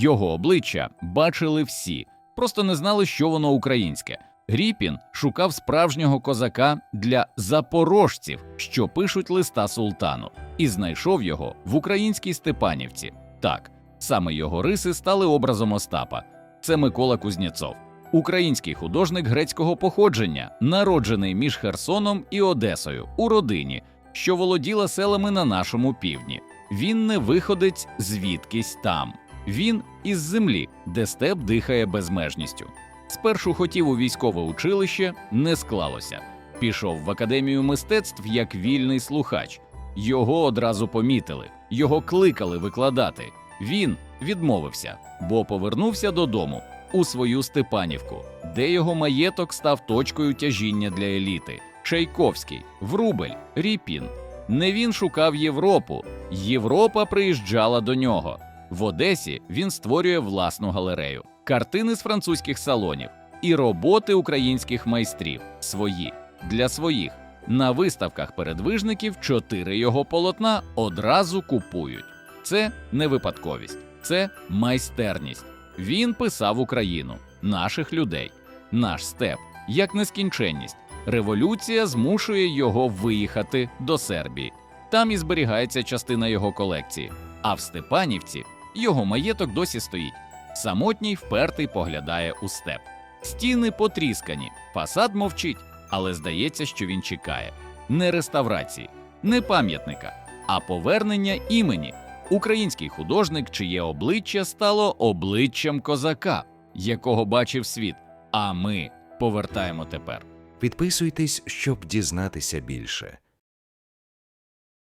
Його обличчя бачили всі, просто не знали, що воно українське. Гріпін шукав справжнього козака для запорожців, що пишуть листа султану, і знайшов його в українській Степанівці. Так, саме його риси стали образом Остапа. Це Микола Кузнєцов, український художник грецького походження, народжений між Херсоном і Одесою у родині, що володіла селами на нашому півдні. Він не виходець звідкись там. Він із землі, де степ дихає безмежністю. Спершу хотів у військове училище, не склалося. Пішов в академію мистецтв як вільний слухач. Його одразу помітили, його кликали викладати. Він відмовився, бо повернувся додому у свою Степанівку, де його маєток став точкою тяжіння для еліти. Чайковський, Врубель, Ріпін. Не він шукав Європу, Європа приїжджала до нього. В Одесі він створює власну галерею, картини з французьких салонів і роботи українських майстрів свої для своїх. На виставках передвижників чотири його полотна одразу купують. Це не випадковість, це майстерність. Він писав Україну, наших людей, наш степ, як нескінченність. Революція змушує його виїхати до Сербії. Там і зберігається частина його колекції. А в Степанівці його маєток досі стоїть. Самотній впертий поглядає у степ. Стіни потріскані, фасад мовчить, але здається, що він чекає не реставрації, не пам'ятника, а повернення імені. Український художник, чиє обличчя стало обличчям козака, якого бачив світ. А ми повертаємо тепер. Підписуйтесь, щоб дізнатися більше.